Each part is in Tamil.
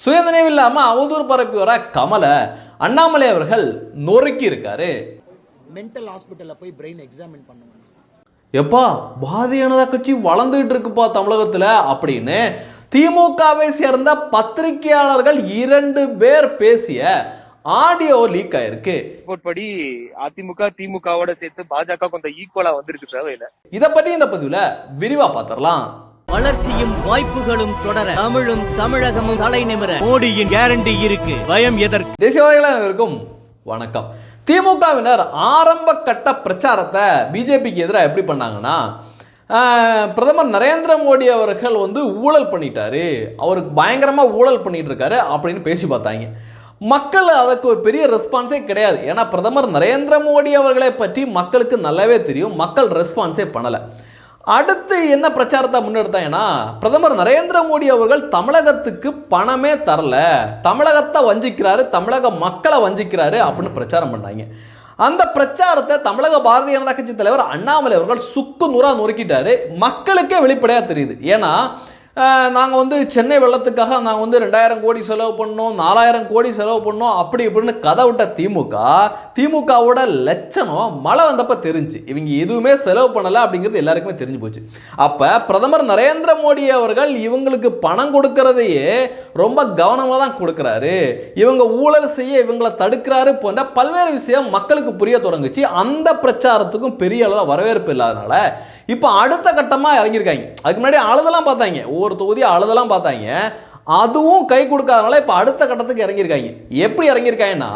சுயநினைவு இல்லாமல் அவதூறு பரப்பி வர கமலை அண்ணாமலை அவர்கள் நொறுக்கி இருக்காரு. மென்டல் ஹாஸ்பிட்டலில் போய் பிரெயின் எக்ஸாமின் பண்ணுவேன் எப்பா பாரதிய ஜனதா கட்சி வளர்ந்துகிட்டு இருக்குப்பா தமிழகத்தில் அப்படின்னு திமுகவை சேர்ந்த பத்திரிகையாளர்கள் இரண்டு பேர் பேசிய ஆடியோ லீக் ஆயிருக்கு. படி அதிமுக திமுகவோட சேர்த்து பாஜக கொஞ்சம் ஈக்குவலா வந்திருக்கு தேவையில்ல இதை பற்றி இந்த பதிவில் விரிவாக பார்த்துடலாம் வளர்ச்சியும் வாய்ப்புகளும் தொடர தமிழும் தமிழகமும் தலை நிமிர மோடியின் கேரண்டி இருக்கு. பயம் எதற்கு? தேசியவாதிகள் வணக்கம். திமுகவினர் ஆரம்ப கட்ட பிரச்சாரத்தை பிஜேபிக்கு எதிராக எப்படி பண்ணாங்கன்னா பிரதமர் நரேந்திர மோடி அவர்கள் வந்து ஊழல் பண்ணிட்டாரு. அவருக்கு பயங்கரமாக ஊழல் பண்ணிட்டு இருக்காரு அப்படின்னு பேசி பார்த்தாங்க. மக்கள் அதுக்கு ஒரு பெரிய ரெஸ்பான்ஸே கிடையாது. ஏன்னா பிரதமர் நரேந்திர மோடி அவர்களை பற்றி மக்களுக்கு நல்லாவே தெரியும். மக்கள் ரெஸ்பான்ஸே பண்ணலை. அடுத்து என்ன பிரச்சாரத்தை முன்னெடுத்தாங்கன்னா பிரதமர் நரேந்திர மோடி அவர்கள் தமிழகத்துக்கு பணமே தரல. தமிழகத்தை வஞ்சிக்கிறாரு தமிழக மக்களை வஞ்சிக்கிறாரு அப்படின்னு பிரச்சாரம் பண்ணாங்க. அந்த பிரச்சாரத்தை தமிழக பாரதிய ஜனதா கட்சி தலைவர் அண்ணாமலை அவர்கள் சுக்கு நூறாக நொறுக்கிட்டாரு. மக்களுக்கே வெளிப்படையாக தெரியுது. ஏன்னா நாங்கள் வந்து சென்னை வெள்ளத்துக்காக நாங்கள் வந்து ரெண்டாயிரம் கோடி செலவு பண்ணோம் நாலாயிரம் கோடி செலவு பண்ணோம் அப்படி இப்படின்னு கதை விட்ட திமுக திமுகவோட லட்சணம் மழை வந்தப்போ தெரிஞ்சு. இவங்க எதுவுமே செலவு பண்ணலை அப்படிங்கிறது எல்லாருக்குமே தெரிஞ்சு போச்சு. அப்போ பிரதமர் நரேந்திர மோடி அவர்கள் இவங்களுக்கு பணம் கொடுக்கறதையே ரொம்ப கவனமாக தான் கொடுக்குறாரு. இவங்க ஊழல் செய்ய இவங்களை தடுக்கிறாரு போன்ற பல்வேறு விஷயம் மக்களுக்கு புரிய தொடங்குச்சு. அந்த பிரச்சாரத்துக்கும் பெரிய அளவில் வரவேற்பு இல்லாதனால. இப்போ அடுத்த கட்டமாக இறங்கியிருக்காங்க. அதுக்கு முன்னாடி அழுதெல்லாம் பார்த்தாங்க. ஒவ்வொரு தொகுதியும் அழுதெல்லாம் பார்த்தாங்க. அதுவும் கை கொடுக்காதனால இப்போ அடுத்த கட்டத்துக்கு இறங்கியிருக்காங்க. எப்படி இறங்கியிருக்காங்கன்னா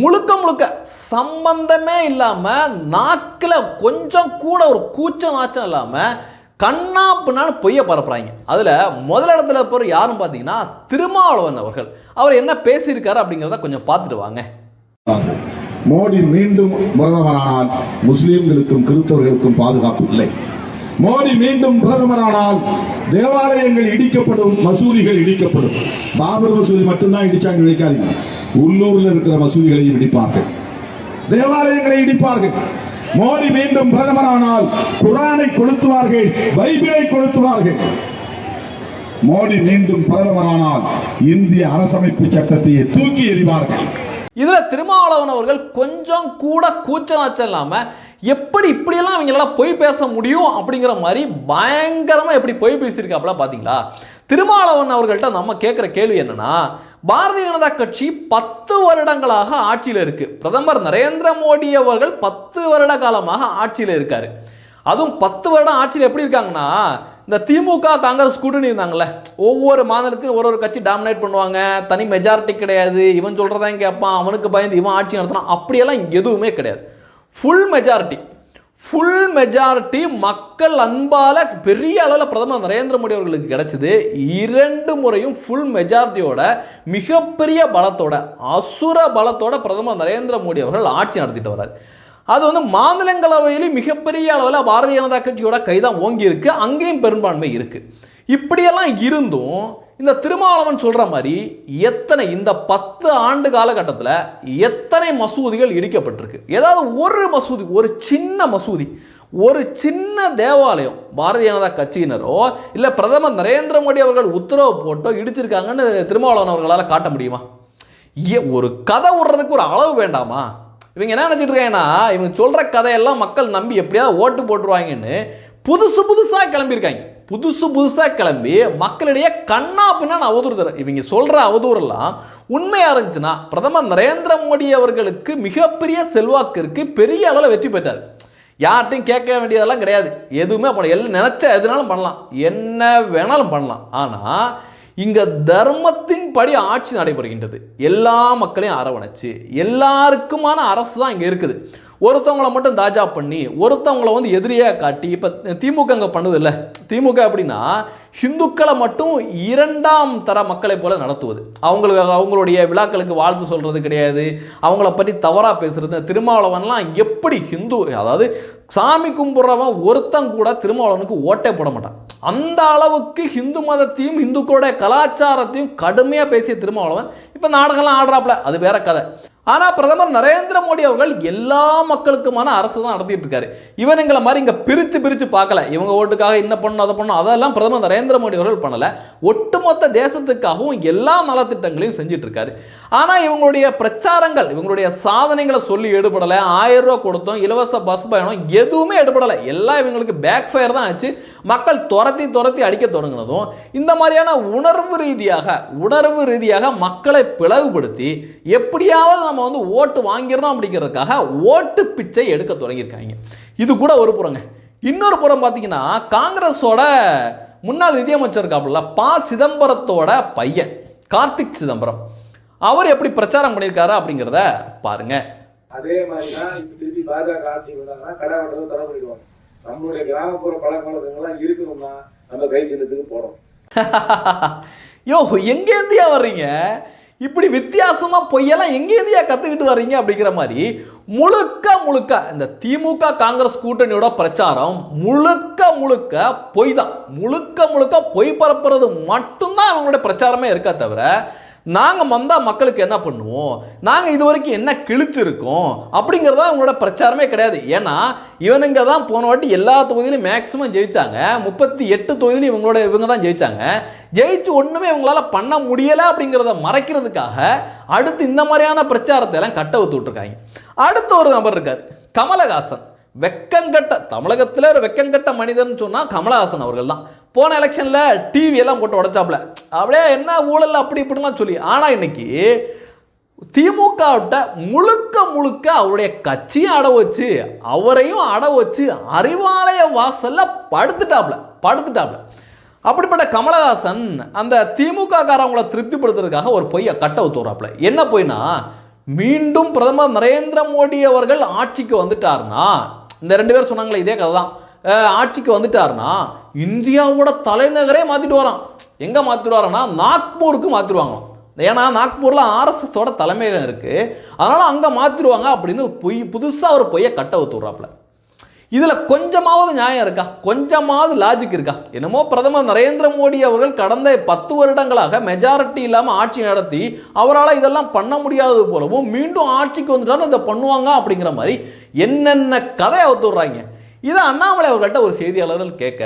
முழுக்க முழுக்க சம்பந்தமே இல்லாமல் நாக்கில் கொஞ்சம் கூட ஒரு கூச்சம் நாச்சம் இல்லாமல் கண்ணா பின்னான்னு பொய்ய பரப்புறாங்க. அதில் முதல் இடத்துல போகிற யாரும் பார்த்தீங்கன்னா திருமாவளவன் அவர்கள். அவர் என்ன பேசியிருக்காரு அப்படிங்கிறத கொஞ்சம் பார்த்துட்டு வாங்க. மோடி மீண்டும் பிரதமரானால் முஸ்லீம்களுக்கும் கிறிஸ்தவர்களுக்கும் பாதுகாப்பு இல்லை. மோடி மீண்டும் பிரதமரானால் தேவாலயங்கள் இடிக்கப்படும் மசூதிகள் இடிக்கப்படும். பாபர் மசூதி மட்டும்தான் இடிச்சாங்க நினைக்காதீங்க உள்ளூர்ல இருக்கிற மசூதிகளையும் இடிப்பார்கள். தேவாலயங்களை இடிப்பார்கள். மோடி மீண்டும் பிரதமரானால் குரானை கொளுத்துவார்கள் பைபிளை கொளுத்துவார்கள். மோடி மீண்டும் பிரதமரானால் இந்திய அரசமைப்பு சட்டத்தையே தூக்கி எறிவார்கள். இதுல திருமாவளவன் அவர்கள் கொஞ்சம் கூட கூச்சம் நாச்சம் எப்படி இப்படியெல்லாம் அவங்களால பொய் பேச முடியும் அப்படிங்கிற மாதிரி பயங்கரமாக எப்படி பொய் பேசியிருக்காப்புல பார்த்தீங்களா திருமாவளவன் அவர்கள்ட்ட நம்ம கேட்குற கேள்வி என்னன்னா பாரதிய ஜனதா கட்சி பத்து வருடங்களாக ஆட்சியில் இருக்கு. பிரதமர் நரேந்திர மோடி அவர்கள் பத்து வருட காலமாக ஆட்சியில் இருக்காரு. அதுவும் பத்து வருடம் ஆட்சியில் எப்படி இருக்காங்கன்னா இந்த திமுக காங்கிரஸ் கூட்டணி இருந்தாங்கல்ல ஒவ்வொரு மாநிலத்திலும் ஒரு ஒரு கட்சி டாமினேட் பண்ணுவாங்க. தனி மெஜாரிட்டி கிடையாது. இவன் சொல்கிறதான் கேட்பான் அவனுக்கு பயந்து இவன் ஆட்சி நடத்தினான் அப்படியெல்லாம் எதுவுமே கிடையாது. ஃபுல் மெஜாரிட்டி ஃபுல் மெஜாரிட்டி மக்கள் அன்பால் பெரிய அளவில் பிரதமர் நரேந்திர மோடி அவர்களுக்கு கிடைச்சது இரண்டு முறையும் ஃபுல் மெஜாரிட்டியோட மிகப்பெரிய பலத்தோட அசுர பலத்தோட பிரதமர் நரேந்திர மோடி அவர்கள் ஆட்சி நடத்திட்டு வர்றாரு. அது வந்து மாநிலங்களவையிலும் மிகப்பெரிய அளவில் பாரதிய ஜனதா கட்சியோட கைதான் ஓங்கி இருக்குது அங்கேயும் பெரும்பான்மை இருக்குது இப்படியெல்லாம் இருந்தும் இந்த திருமாவளவன் சொல்கிற மாதிரி எத்தனை இந்த பத்து ஆண்டு காலகட்டத்தில் எத்தனை மசூதிகள் இடிக்கப்பட்டிருக்கு? ஏதாவது ஒரு மசூதி ஒரு சின்ன மசூதி ஒரு சின்ன தேவாலயம் பாரதிய ஜனதா கட்சியினரோ இல்லை பிரதமர் நரேந்திர மோடி அவர்கள் உத்தரவு போட்டோ இடிச்சிருக்காங்கன்னு திருமாவளவன் அவர்களால் காட்ட முடியுமா? ஒரு கதை விடுறதுக்கு ஒரு அளவு வேண்டாமா? இவங்க என்ன நினைச்சிட்டு இருக்காங்கன்னா இவங்க சொல்கிற கதையெல்லாம் மக்கள் நம்பி எப்படியாவது ஓட்டு போட்டுருவாங்கன்னு புதுசு புதுசாக கிளம்பியிருக்காங்க. புதுசு புதுசாக கிளம்பி மக்களிடையே கண்ணா பின்னா அவதூறு தர இவங்க சொல்கிற அவதூறெல்லாம் உண்மையாக இருந்துச்சுன்னா பிரதமர் நரேந்திர மோடி அவர்களுக்கு மிகப்பெரிய செல்வாக்கு இருக்கு பெரிய அளவில் வெற்றி பெற்றார். யார்கிட்டையும் கேட்க வேண்டியதெல்லாம் கிடையாது. எதுவுமே பண்ண எல்லாம் நினச்சா எதுனாலும் பண்ணலாம். என்ன வேணாலும் பண்ணலாம். ஆனால் இங்கே தர்மத்தின் படி ஆட்சி நடைபெறுகின்றது. எல்லா மக்களையும் அரவணைச்சு எல்லாருக்குமான அரசு தான் இங்கே இருக்குது. ஒருத்தவங்களை மட்டும் தாஜா பண்ணி ஒருத்தவங்களை வந்து எதிரியாக காட்டி இப்போ திமுக அங்கே பண்ணுது இல்லை திமுக அப்படின்னா ஹிந்துக்களை மட்டும் இரண்டாம் தர மக்களை போல நடத்துவது. அவங்களுக்கு அவங்களுடைய விழாக்களுக்கு வாழ்த்து சொல்கிறது கிடையாது. அவங்கள பற்றி தவறாக பேசுகிறது திருமாவளவன்லாம் எப்படி ஹிந்து அதாவது சாமி கும்பிட்றவன் ஒருத்தன் கூட திருமாவளவனுக்கு ஓட்டே போட மாட்டான். அந்த அளவுக்கு ஹிந்து மதத்தையும் ஹிந்துக்களோட கலாச்சாரத்தையும் கடுமையாக பேசிய திருமாவளவன் இப்போ நாடகம்லாம் ஆடுறாப்புல. அது வேற கதை. ஆனால் பிரதமர் நரேந்திர மோடி அவர்கள் எல்லா மக்களுக்குமான அரசு தான் நடத்திட்டு இருக்காரு இவனுங்களை மாதிரி இங்கே பிரித்து பிரித்து பார்க்கல. இவங்க ஓட்டுக்காக என்ன பண்ணணும் அதை பண்ணணும் அதெல்லாம் பிரதமர் நரேந்திர மோடி அவர்கள் பண்ணலை. ஒட்டுமொத்த தேசத்துக்காகவும் எல்லா நலத்திட்டங்களையும் செஞ்சுட்டு இருக்காரு ஆனால் இவங்களுடைய பிரச்சாரங்கள் இவங்களுடைய சாதனைகளை சொல்லி எடுபடலை. ஆயிரம் ரூபா கொடுத்தோம் இலவச பஸ் பயணம் எதுவுமே எடுபடலை. எல்லாம் இவங்களுக்கு பேக் ஃபயர் தான் ஆச்சு. மக்கள் துரத்தி துரத்தி அடிக்க தொடங்கினதும் இந்த மாதிரியான உணர்வு ரீதியாக உணர்வு ரீதியாக மக்களை பிளவுபடுத்தி எப்படியாவது நம்ம வந்து ஓட்டு வாங்கிடணும் அப்படிங்கிறதுக்காக ஓட்டு பிச்சை எடுக்க தொடங்கியிருக்காங்க. இது கூட ஒரு புறங்க. இன்னொரு புறம் பார்த்தீங்கன்னா காங்கிரஸோட முன்னாள் நிதியமைச்சர் இருக்காப்புல ப. சிதம்பரத்தோட பையன் கார்த்திக் சிதம்பரம். அவர் எப்படி பிரச்சாரம் பண்ணியிருக்காரு அப்படிங்கிறத பாருங்க. அதே மாதிரி தான் திருப்பி பாஜக ஆட்சி வந்தாங்கன்னா கடை வெட்டுறதை தடை பண்ணிடுவாங்க நம்மளுடைய கிராமப்புற பழக்க வழக்கங்கள்லாம் இருக்கணும்னா நம்ம கை சின்னத்துக்கு போறோம். யோ எங்கேருந்தியா வர்றீங்க? இப்படி வித்தியாசமா பொய்யெல்லாம் எங்கேருந்தியா கத்துக்கிட்டு வர்றீங்க அப்படிங்கிற மாதிரி முழுக்க முழுக்க இந்த திமுக காங்கிரஸ் கூட்டணியோட பிரச்சாரம் முழுக்க முழுக்க பொய் தான் முழுக்க முழுக்க பொய் பரப்புறது மட்டும்தான் அவங்களுடைய பிரச்சாரமே இருக்கா தவிர நாங்கள் வந்தால் மக்களுக்கு என்ன பண்ணுவோம்? நாங்கள் இது வரைக்கும் என்ன கிழிச்சிருக்கோம்? அப்படிங்கிறதா அவங்களோட பிரச்சாரமே கிடையாது. ஏன்னா இவனுங்க தான் போன வாட்டி எல்லா தொகுதியிலும் மேக்ஸிமம் ஜெயிச்சாங்க. முப்பத்தி எட்டு தொகுதியிலும் இவங்களோட இவங்க தான் ஜெயிச்சாங்க. ஜெயிச்சு ஒன்றுமே இவங்களால பண்ண முடியலை அப்படிங்கிறத மறைக்கிறதுக்காக அடுத்து இந்த மாதிரியான பிரச்சாரத்தை எல்லாம் கட்ட விட்டுருக்காங்க. அடுத்த ஒரு நபர் இருக்கார். கமலஹாசன். வெக்கங்கட்ட தமிழகத்தில் ஒரு வெக்கங்கட்ட மனிதன் சொன்னால் கமலஹாசன் அவர்கள் தான். போன எலெக்ஷனில் டிவி எல்லாம் போட்டு உடைச்சாப்புல அப்படியே என்ன ஊழல் அப்படி இப்படிலாம் சொல்லி. ஆனால் இன்னைக்கு திமுகவிட்ட முழுக்க முழுக்க அவருடைய கட்சியும் அட வச்சு அவரையும் அட வச்சு அறிவாலய வாசலில் படுத்துட்டாப்ல. படுத்துட்டாப்ல. அப்படிப்பட்ட கமலஹாசன் அந்த திமுக காரவங்களை திருப்திப்படுத்துறதுக்காக ஒரு பொய்யை கட்ட ஊத்துறாப்புல என்ன பொய்னா மீண்டும் பிரதமர் நரேந்திர மோடி அவர்கள் ஆட்சிக்கு வந்துட்டார்னா இந்த ரெண்டு பேர் சொன்னாங்களே இதே கதை தான் ஆட்சிக்கு வந்துட்டார்னா இந்தியாவோட தலைநகரே மாற்றிட்டு வரான். எங்கே மாற்றிட்டு வரான்னா நாக்பூருக்கு மாற்றிடுவாங்க ஏன்னா நாக்பூரில் ஆர்எஸ்எஸோட தலைமையகம் இருக்குது அதனால் அங்கே மாற்றிடுவாங்க அப்படின்னு பொய் புதுசாக ஒரு பொய்யை கட்ட ஊத்துறாப்ல இதில் கொஞ்சமாவது நியாயம் இருக்கா? கொஞ்சமாவது லாஜிக் இருக்கா? என்னமோ பிரதமர் நரேந்திர மோடி அவர்கள் கடந்த பத்து வருடங்களாக மெஜாரிட்டி இல்லாமல் ஆட்சி நடத்தி அவரால் இதெல்லாம் பண்ண முடியாதது போலவும் மீண்டும் ஆட்சிக்கு வந்துட்டாலும் இதை பண்ணுவாங்க அப்படிங்கிற மாதிரி என்னென்ன கதை அவுத்துடுறாங்க இதை அண்ணாமலை அவர்கள்ட்ட ஒரு செய்தியாளர்கள் கேட்க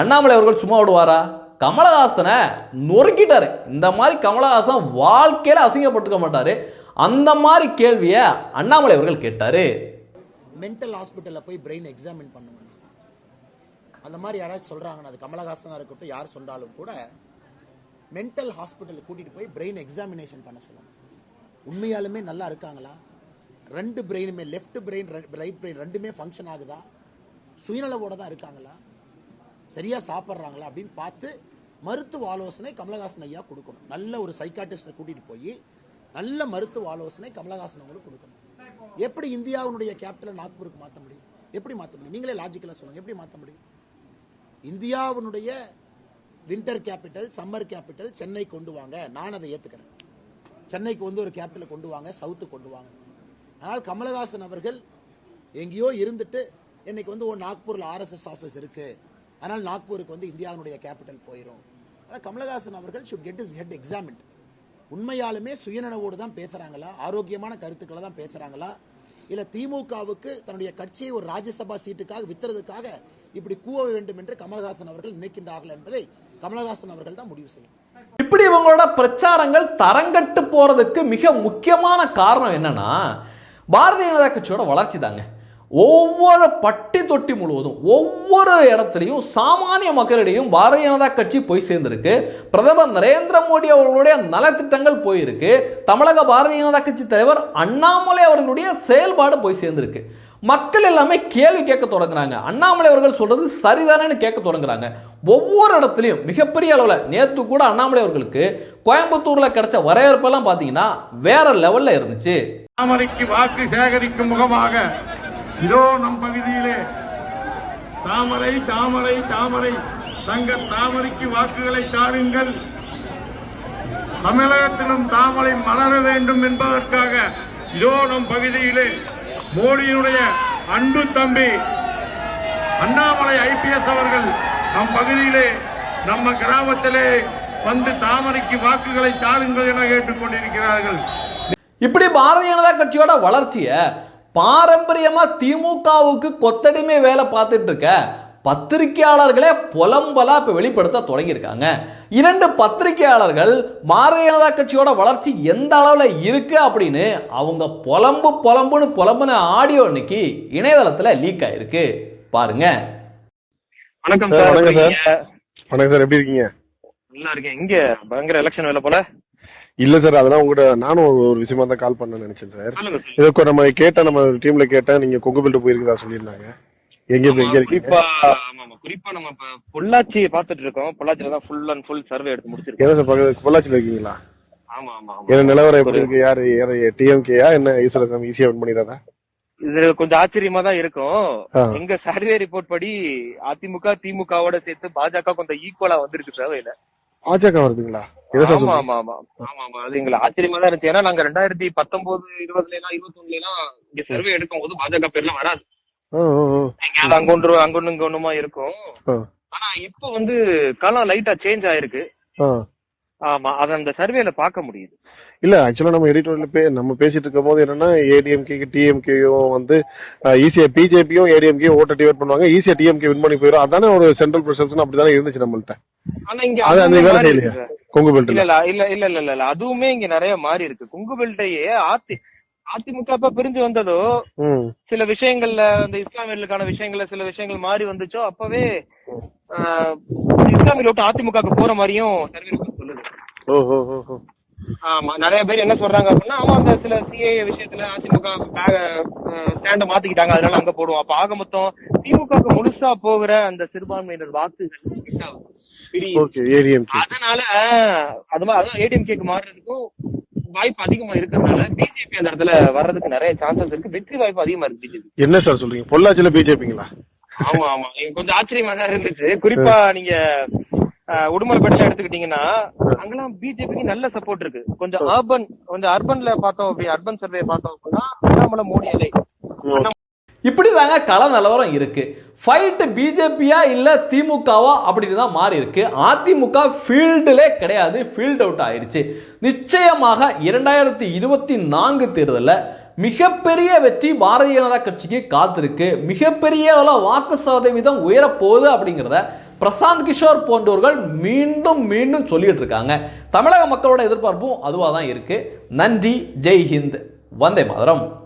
அண்ணாமலை அவர்கள் சும்மா விடுவாரா? கமலஹாசனை நொறுக்கிட்டாரு. இந்த மாதிரி கமலஹாசன் வாழ்க்கையில அசிங்கப்பட்டுக்க மாட்டாரு. அந்த மாதிரி கேள்வியை அண்ணாமலை அவர்கள் கேட்டாரு. மென்டல் ஹாஸ்பிட்டலில் போய் பிரெயின் எக்ஸாமின் பண்ணுங்க. அந்த மாதிரி யாராச்சும் சொல்கிறாங்கன்னா அது கமலஹாசனாக இருக்கட்டும் யார் சொன்னாலும் கூட மென்டல் ஹாஸ்பிட்டலுக்கு கூட்டிகிட்டு போய் பிரெயின் எக்ஸாமினேஷன் பண்ண சொல்லணும் உண்மையாலுமே நல்லா இருக்காங்களா? ரெண்டு பிரெயினுமே லெஃப்ட் பிரெயின் ரைட் பிரெயின் ரெண்டுமே ஃபங்க்ஷன் ஆகுதா? சுயநலவோட தான் இருக்காங்களா? சரியாக சாப்பிட்றாங்களா அப்படின்னு பார்த்து மருத்துவ ஆலோசனை கமலஹாசன் ஐயா கொடுக்கணும். நல்ல ஒரு சைக்காட்டிஸ்டை கூட்டிகிட்டு போய் நல்ல மருத்துவ ஆலோசனை கமலஹாசன் அவங்களுக்கு கொடுக்கணும். எப்படி இந்தியாவுடைய கேபிட்டலை நாக்பூருக்கு மாற்ற முடியும்? எப்படி மாற்ற முடியும்? நீங்களே லாஜிக்கலாக சொல்லுங்கள் எப்படி மாற்ற முடியும்? இந்தியாவினுடைய winter capital summer capital Chennai கொண்டு வாங்க. நான் அதை ஏற்றுக்கிறேன் சென்னைக்கு வந்து ஒரு கேபிட்டலை கொண்டு வாங்க சவுத்து கொண்டு வாங்க. ஆனால் கமலஹாசன் அவர்கள் எங்கேயோ இருந்துட்டு இன்னைக்கு வந்து ஓ நாக்பூரில் ஆர்எஸ்எஸ் ஆஃபீஸ் இருக்கு. அதனால் நாக்பூருக்கு வந்து இந்தியாவினுடைய கேபிட்டல் போயிடும் ஆனால் கமலஹாசன் அவர்கள் should get his head examined உண்மையாலுமே சுயநனவோடு தான் பேசுகிறாங்களா ஆரோக்கியமான கருத்துக்களை தான் பேசுகிறாங்களா இல்லை திமுகவுக்கு தன்னுடைய கட்சியை ஒரு ராஜ்யசபா சீட்டுக்காக வித்துறதுக்காக இப்படி கூவ வேண்டும் என்று கமலஹாசன் அவர்கள் நினைக்கின்றார்கள் என்பதை கமலஹாசன் அவர்கள் தான் முடிவு செய்யும். இப்படி இவங்களோட பிரச்சாரங்கள் தரங்கட்டு போறதுக்கு மிக முக்கியமான காரணம் என்னன்னா பாரதிய ஜனதா கட்சியோட வளர்ச்சி தாங்க. ஒவ்வொரு பட்டி தொட்டி முழுவதும் ஒவ்வொரு இடத்துலையும் சாமானிய மக்களிடையும் பாரதிய ஜனதா கட்சி போய் சேர்ந்திருக்கு. பிரதமர் நரேந்திர மோடி அவர்களுடைய நலத்திட்டங்கள் போயிருக்கு. தமிழக பாரதிய ஜனதா கட்சி தலைவர் அண்ணாமலை அவர்களுடைய செயல்பாடு போய் சேர்ந்திருக்கு. மக்கள் எல்லாமே கேள்வி கேட்க தொடங்குறாங்க. அண்ணாமலை அவர்கள் சொல்றது சரிதானேன்னு கேட்க தொடங்குறாங்க. ஒவ்வொரு இடத்துலையும் மிகப்பெரிய அளவில் நேற்று கூட அண்ணாமலை அவர்களுக்கு கோயம்புத்தூர்ல கிடைச்ச வரவேற்பெல்லாம் பார்த்தீங்கன்னா வேற லெவல்ல இருந்துச்சு. வாக்கு சேகரிக்கும் முகமாக இதோ நம் பகுதியிலே தாமரை தாமரை தாமரை. தங்க தாமரைக்கு வாக்குகளை தாருங்கள். தமிழகத்திலும் தாமரை மலர வேண்டும் என்பதற்காக இதோ நம் பகுதியிலே மோடியினுடைய அன்பு தம்பி அண்ணாமலை ஐபிஎஸ் அவர்கள் நம் பகுதியிலே நம்ம கிராமத்திலே வந்து தாமரைக்கு வாக்குகளை தாருங்கள் என கேட்டுக்கொண்டிருக்கிறார்கள். இப்படி பாரதிய ஜனதா கட்சியோட வளர்ச்சியை பாரம்பரியமா திமுகவுக்கு கொத்தடிமை வேலை பார்த்துட்டு இருக்க பத்திரிகையாளர்களே புலம்பலா இப்ப வெளிப்படுத்த தொடங்கியிருக்காங்க. இரண்டு பத்திரிகையாளர்கள் பாரதிய ஜனதா கட்சியோட வளர்ச்சி எந்த அளவுல இருக்கு அப்படின்னு அவங்க புலம்பு புலம்புன்னு புலம்புன ஆடியோ இன்னைக்கு இணையதளத்துல லீக் ஆயிருக்கு. பாருங்க. வணக்கம் சார், வணக்கம் சார். எப்படி இருக்கீங்க? நல்லா இருக்கேன். இங்க பயங்கர எலெக்ஷன் வேலை போல? இல்ல சார் அதெல்லாம் உங்ககிட்ட நானும் ஒரு விஷயமா தான் கால் பண்ண நினைச்சேன் சார். இதுக்கு நம்ம கேட்ட நம்ம டீம்ல கேட்டா நீங்க கொங்கு பெல்ட் போயிருக்கதா சொல்லியிருந்தாங்க. எங்க இப்ப எங்க குறிப்பா ஆமா ஆமா. குறிப்பா நம்ம இப்ப பொள்ளாச்சியை பாத்துட்டு இருக்கோம். பொள்ளாச்சியில தான் ஃபுல் அண்ட் ஃபுல் சர்வே எடுத்து முடிச்சிருக்கோம். பொள்ளாச்சியில இருக்கீங்களா? ஆமா ஆமா என்ன நிலவரம் எப்படி இருக்கு? யாரு யாரு டிஎம்கேயா என்ன ஈஸ்வரசாமி ஈஸியா வின் பண்ணிடாதா இது கொஞ்சம் ஆச்சரியமா தான் இருக்கும். எங்க சர்வே ரிப்போர்ட் படி அதிமுக திமுகவோட சேர்த்து பாஜக கொஞ்சம் ஈக்குவலா வந்திருக்கு சர்வேல பாஜக வருதுங்களா? ஆமா? ஆமா ஆமா. ஆமா ஆமா. அது எங்களுக்கு ஆச்சரியமா தான் இருந்துச்சு. ஏன்னா நாங்க ரெண்டாயிரத்தி பத்தொன்பது இருபதுல எல்லாம் இருபத்தொன்னுல எல்லாம் இங்க சர்வே எடுக்கும் போது பாஜக பேர்லாம் வராது. எங்கேயாவது அங்கொன்று அங்கொன்னு இங்க ஒண்ணுமா இருக்கும். ஆனா இப்போ வந்து களம் லைட்டா சேஞ்ச் ஆயிருக்கு. ஆமா அத அந்த சர்வேல பார்க்க முடியுது. இல்ல ஆக்சுவலா நம்ம எடிட்டோர்ல பே நம்ம பேசிட்டு இருக்கும் போது என்னன்னா ஏடிஎம்கே டிஎம்கேயும் வந்து ஈஸியா பிஜேபியும் ஏடிஎம்கே ஓட்ட டிவைட் பண்ணுவாங்க. ஈஸியா டிஎம்கே வின் பண்ணி போயிடும் அதானே ஒரு சென்ட்ரல் பிரசன்ஸ் அப்படிதானே இருந்துச்சு நம்மள்ட்ட. ஆனா இங்க அது அந்த அதுவுமே வேலை செய்யலையா. கொங்கு இல்ல பெல்ட்ல இல்ல இல்ல இல்ல இல்ல இல்ல இல்ல. அதுவுமே இங்க நிறைய மாறி இருக்கு. குங்கு பெல்ட்டையே அதி அதிமுக இப்ப பிரிஞ்சு வந்ததோ சில விஷயங்கள்ல அந்த இஸ்லாமியர்களுக்கான விஷயங்கள்ல சில விஷயங்கள் மாறி வந்துச்சோ அப்பவே இஸ்லாமியர்கள் விட்டு அதிமுகக்கு போற மாதிரியும் ஆமா நிறைய பேர் என்ன சொல்றாங்க அப்படின்னா ஆமா அந்த சில சிஏ விஷயத்துல அதிமுக ஸ்டாண்ட மாத்திக்கிட்டாங்க அதனால அங்க போடுவோம். அப்ப ஆக மொத்தம் திமுகவுக்கு முழுசா போகிற அந்த சிறுபான்மையினர் வாக்குகள் அதனால அது மாதிரி அதான் ஏடிஎம் கேக்கு மாறுறதுக்கும் வாய்ப்பு அதிகமா இருக்கிறதுனால பிஜேபி அந்த இடத்துல வர்றதுக்கு நிறைய சான்சஸ் இருக்கு. வெற்றி வாய்ப்பு அதிகமா இருக்கு பிஜேபி என்ன சார் சொல்றீங்க? பொள்ளாச்சியில பிஜேபிங்களா ஆமா ஆமா. எனக்கு கொஞ்சம் ஆச்சரியமா தான் இருந்துச்சு. குறிப்பா நீங்க அஹ், உடுமலைப்பேட்டையில எடுத்துக்கிட்டீங்கன்னா அங்கெல்லாம் பிஜேபிக்கு நல்ல சப்போர்ட் இருக்கு. கொஞ்சம் அர்பன் கொஞ்சம் அர்பன்ல பார்த்தோம் அப்படி அர்பன் சர்வே பார்த்தோம் அப்படின்னா அண்ணாமலை மோடி அலை இப்படி தாங்க கள நிலவரம் இருக்கு. ஃபைட்டு பிஜேபியா இல்ல திமுகவா அப்படின்னு தான் மாறி இருக்கு. அதிமுக ஃபீல்டிலே கிடையாது ஃபீல்ட் அவுட் ஆயிருச்சு. நிச்சயமாக இரண்டாயிரத்தி இருபத்தி நான்கு தேர்தலில் மிகப்பெரிய வெற்றி பாரதிய ஜனதா கட்சிக்கு காத்திருக்கு. மிகப்பெரிய அளவில் வாக்கு சதவீதம் உயரப்போகுது அப்படிங்கிறத பிரசாந்த் கிஷோர் போன்றவர்கள் மீண்டும் மீண்டும் சொல்லிட்டு இருக்காங்க தமிழக மக்களோட எதிர்பார்ப்பும் அதுவாக தான் இருக்கு. நன்றி ஜெய் ஹிந்த் வந்தே மாதரம்.